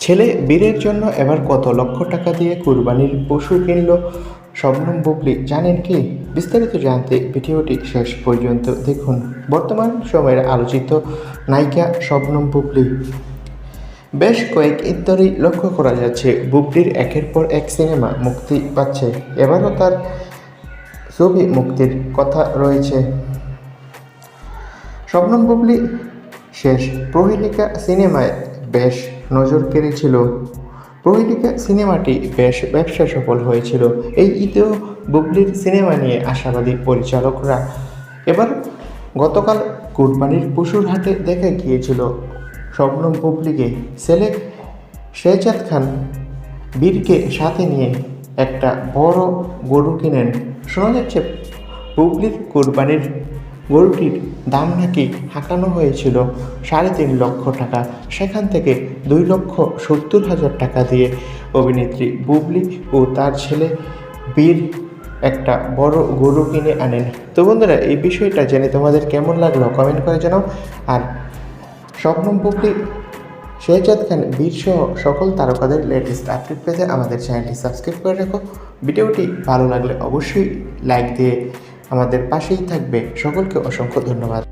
ছেলে বীরের জন্য এবার কত লক্ষ টাকা দিয়ে কুরবানির পশু কিনল শবনম বুবলি জানেন কি? বিস্তারিত জানতে ভিডিওটি শেষ পর্যন্ত দেখুন। বর্তমান সময়ের আলোচিত নায়িকা শবনম বুবলি। বেশ কয়েক ধরেই লক্ষ্য করা যাচ্ছে। বুবলির একের পর এক সিনেমা মুক্তি পাচ্ছে। এবারও তার ছবি মুক্তির কথা রয়েছে। শবনম বুবলি শেষ প্রহেলিকা সিনেমায় বেশ নজর কেড়েছিল। প্রহেলিকা সিনেমাটি বেশ ব্যবসা সফল হয়েছিল। এই ঈদেও বুবলির সিনেমা নিয়ে আশাবাদী পরিচালকরা এবার গতকাল কুরবানির পশুর হাটে দেখা গিয়েছিল। শবনম বুবলিকে ছেলে শেহজাদ খান বীরকে সাথে নিয়ে একটা বড় গরু কিনেন। শোনা যাচ্ছে, বুবলির কোরবানির গরুটির দাম নাকি হাঁকানো হয়েছিল সাড়ে তিন লক্ষ টাকা। সেখান থেকে দুই লক্ষ সত্তর হাজার টাকা দিয়ে অভিনেত্রী বুবলি ও তার ছেলে বীর একটা বড় গরু কিনে আনেন। তো বন্ধুরা, এই বিষয়টা জেনে তোমাদের কেমন লাগল কমেন্ট করে জানাও। আর স্বপ্নম বুবলি, শেহজাদ খান, বীর সহ সকল তারকাদের লেটেস্ট আপডেট পেতে আমাদের চ্যানেলটি সাবস্ক্রাইব করে রাখো। ভিডিওটি ভালো লাগলে অবশ্যই লাইক দিয়ে আমাদের পাশেই থাকবে। সকলকে অসংখ্য ধন্যবাদ।